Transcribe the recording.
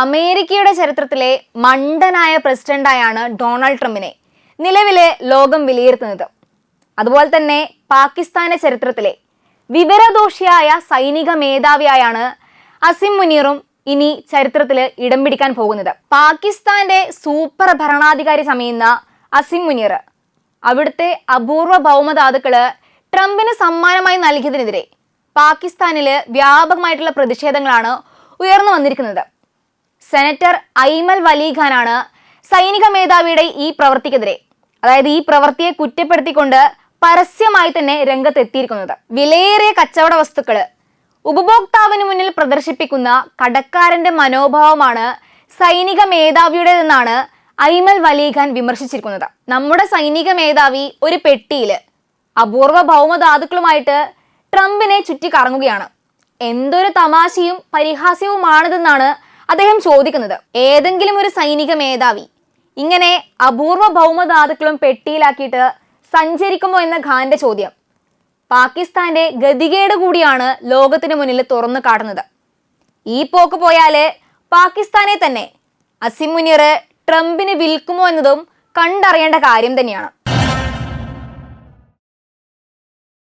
അമേരിക്കയുടെ ചരിത്രത്തിലെ മണ്ടനായ പ്രസിഡന്റായാണ് ഡൊണാൾഡ് ട്രംപിനെ നിലവിലെ ലോകം വിലയിരുത്തുന്നത്. അതുപോലെ തന്നെ പാകിസ്ഥാന്റെ ചരിത്രത്തിലെ വിവരദോഷിയായ സൈനിക മേധാവിയായാണ് അസിം മുനീറും ഇനി ചരിത്രത്തിൽ ഇടം പിടിക്കാൻ പോകുന്നത്. പാകിസ്ഥാന്റെ സൂപ്പർ ഭരണാധികാരി സമയുന്ന അസിം മുനീർ അവിടുത്തെ അപൂർവ ഭൗമധാതുക്കൾ ട്രംപിന് സമ്മാനമായി നൽകിയതിനെതിരെ പാകിസ്ഥാനിൽ വ്യാപകമായിട്ടുള്ള പ്രതിഷേധങ്ങളാണ് ഉയർന്നു വന്നിരിക്കുന്നത്. സെനറ്റർ ഐമൽ വലീഖാനാണ് സൈനിക മേധാവിയുടെ ഈ പ്രവൃത്തിക്കെതിരെ അതായത് ഈ പ്രവൃത്തിയെ കുറ്റപ്പെടുത്തിക്കൊണ്ട് പരസ്യമായി തന്നെ രംഗത്തെത്തിയിരിക്കുന്നത്. വിലയേറിയ കച്ചവട വസ്തുക്കൾ ഉപഭോക്താവിന് മുന്നിൽ പ്രദർശിപ്പിക്കുന്ന കടക്കാരന്റെ മനോഭാവമാണ് സൈനിക മേധാവിയുടേതെന്നാണ് ഐമൽ വലീഖാൻ വിമർശിച്ചിരിക്കുന്നത്. നമ്മുടെ സൈനിക മേധാവി ഒരു പെട്ടിയിൽ അപൂർവ ഭൗമധാതുക്കളുമായിട്ട് ട്രംപിനെ ചുറ്റി കറങ്ങുകയാണ് എന്തൊരു തമാശയും പരിഹാസ്യവുമാണിതെന്നാണ് അദ്ദേഹം ചോദിക്കുന്നത് ഏതെങ്കിലും ഒരു സൈനിക മേധാവി ഇങ്ങനെ അപൂർവ ഭൗമധാതുക്കളും പെട്ടിയിലാക്കിയിട്ട് സഞ്ചരിക്കുമോ? എന്ന ഖാന്റെ ചോദ്യം പാകിസ്ഥാന്റെ ഗതികേട് കൂടിയാണ് ലോകത്തിന് മുന്നിൽ തുറന്നു കാട്ടുന്നത്. ഈ പോക്ക് പോയാൽ പാകിസ്ഥാനെ തന്നെ അസിം മുനീർ ട്രംപിന് വിൽക്കുമോ എന്നതും കണ്ടറിയേണ്ട കാര്യം തന്നെയാണ്.